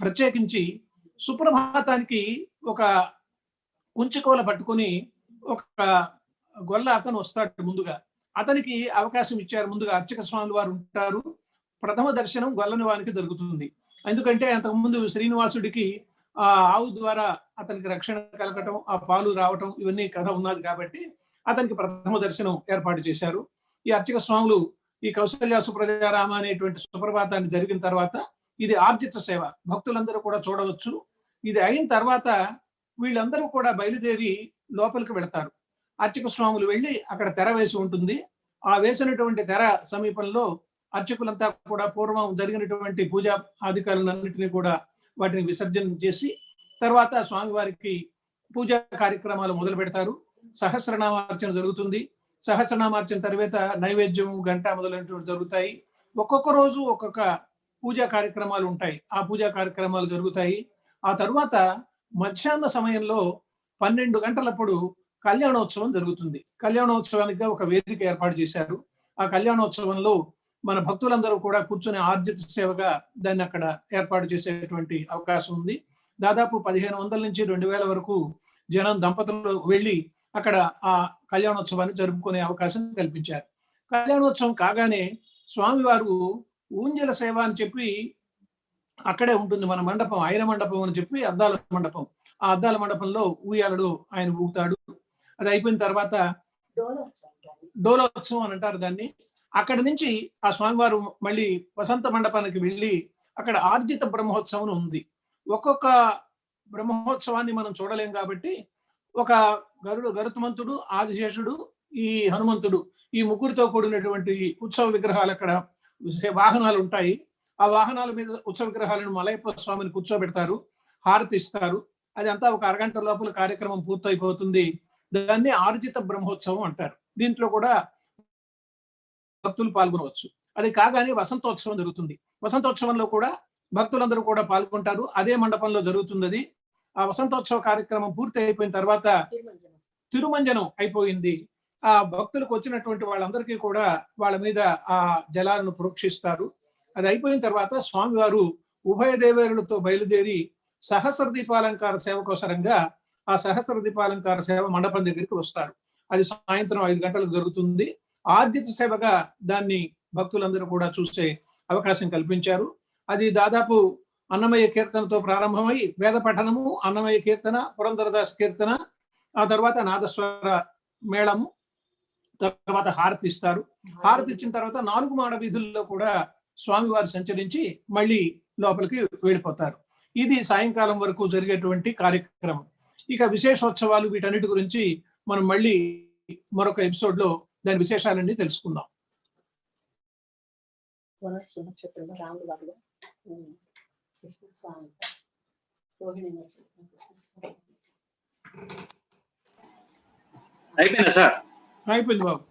ప్రత్యేకించి సుప్రభాతానికి ఒక కుంచుకోల పట్టుకొని ఒక గొల్ల అతను వస్తాడు ముందుగా. అతనికి అవకాశం ఇచ్చారు ముందుగా. అర్చక స్వాములు వారు ఉంటారు. ప్రథమ దర్శనం గొల్లని వానికి దొరుకుతుంది. ఎందుకంటే అంతకుముందు శ్రీనివాసుడికి ఆ ఆవు ద్వారా అతనికి రక్షణ కలగటం ఆ పాలు రావటం ఇవన్నీ కథ ఉన్నది కాబట్టి అతనికి ప్రథమ దర్శనం ఏర్పాటు చేశారు. ఈ అర్చక స్వాములు ఈ కౌశల్య సుప్రజారామ అనేటువంటి సుప్రభాతాన్ని జరిగిన తర్వాత ఇది ఆర్జిత సేవ. భక్తులందరూ కూడా చూడవచ్చు. ఇది అయిన తర్వాత వీళ్ళందరూ కూడా బయలుదేరి లోపలికి వెళతారు. అర్చక స్వాములు వెళ్ళి అక్కడ తెర వేసి ఉంటుంది. ఆ వేసినటువంటి తెర సమీపంలో అర్చకులంతా కూడా పూర్వం జరిగినటువంటి పూజా అధికారులన్నింటినీ కూడా వాటిని విసర్జన చేసి తర్వాత స్వామివారికి పూజా కార్యక్రమాలు మొదలు పెడతారు. సహస్రనామార్చన జరుగుతుంది. సహస్రనామార్చన తర్వాత నైవేద్యం గంట మొదలైనటువంటి జరుగుతాయి. ఒక్కొక్క రోజు ఒక్కొక్క పూజా కార్యక్రమాలు ఉంటాయి. ఆ పూజా కార్యక్రమాలు జరుగుతాయి. ఆ తర్వాత మధ్యాహ్న సమయంలో పన్నెండు గంటలప్పుడు కళ్యాణోత్సవం జరుగుతుంది. కళ్యాణోత్సవానికి ఒక వేదిక ఏర్పాటు చేశారు. ఆ కళ్యాణోత్సవంలో మన భక్తులందరూ కూడా కూర్చొని ఆర్జిత సేవగా దాన్ని అక్కడ ఏర్పాటు చేసేటువంటి అవకాశం ఉంది. దాదాపు పదిహేను వందల నుంచి రెండు వేల వరకు జనం దంపతులు వెళ్ళి అక్కడ ఆ కళ్యాణోత్సవాన్ని జరుపుకునే అవకాశం కల్పించారు. కళ్యాణోత్సవం కాగానే స్వామివారు ఊంజల సేవ అని చెప్పి అక్కడే ఉంటుంది మన మండపం ఐర మండపం అని చెప్పి అద్దాల మండపం. ఆ అద్దాల మండపంలో ఊయాలడు ఆయన ఊగుతాడు. అది అయిపోయిన తర్వాత డోలోత్సవం అని అంటారు దాన్ని. అక్కడి నుంచి ఆ స్వామివారు మళ్ళీ వసంత మండపానికి వెళ్ళి అక్కడ ఆర్జిత బ్రహ్మోత్సవం ఉంది. ఒక్కొక్క బ్రహ్మోత్సవాన్ని మనం చూడలేం కాబట్టి ఒక గరుడు గరుత్మంతుడు ఆదిశేషుడు ఈ హనుమంతుడు ఈ ముగ్గురితో కూడినటువంటి ఉత్సవ విగ్రహాలు అక్కడ వాహనాలు ఉంటాయి ఆ వాహనాల మీద ఉత్సవ విగ్రహాలను మలయప్ప స్వామిని కూర్చోబెడతారు హారతి ఇస్తారు. అది అంతా ఒక అరగంట లోపల కార్యక్రమం పూర్తయిపోతుంది. దాన్ని ఆర్జిత బ్రహ్మోత్సవం అంటారు. దీంట్లో కూడా భక్తులు పాల్గొనవచ్చు. అది కాగానే వసంతోత్సవం జరుగుతుంది. వసంతోత్సవంలో కూడా భక్తులందరూ కూడా పాల్గొంటారు. అదే మండపంలో జరుగుతుంది ఆ వసంతోత్సవ కార్యక్రమం పూర్తి అయిపోయిన తర్వాత తిరుమంజనం అయిపోయింది. ఆ భక్తులకు వచ్చినటువంటి వాళ్ళందరికీ కూడా వాళ్ళ మీద ఆ జలాలను ప్రోక్షిస్తారు. అది అయిపోయిన తర్వాత స్వామివారు ఉభయ దేవేరులతో బయలుదేరి సహస్ర దీపాలంకార సేవకోసరంగా ఆ సహస్ర దీపాలంకార సేవ మండపం దగ్గరికి వస్తారు. అది సాయంత్రం ఐదు గంటలకు జరుగుతుంది. ఆద్యత సేవగా దాన్ని భక్తులందరూ కూడా చూసే అవకాశం కల్పించారు. అది దాదాపు అన్నమయ్య కీర్తనతో ప్రారంభమై వేద పఠనము అన్నమయ్య కీర్తన పురంధరదాస్ కీర్తన ఆ తర్వాత నాదస్వర మేళము తర్వాత హారతి ఇస్తారు హారతి. ఇచ్చిన తర్వాత నాలుగు మాడ వీధుల్లో కూడా స్వామివారు సంచరించి మళ్ళీ లోపలికి వెళ్ళిపోతారు. ఇది సాయంకాలం వరకు జరిగేటువంటి కార్యక్రమం. ఇక విశేషోత్సవాలు వీటన్నిటి గురించి మనం మళ్ళీ మరొక ఎపిసోడ్లో దాని విశేషాలన్నీ తెలుసుకుందాం. అయిపోయిందా సార్? అయిపోయింది బాబు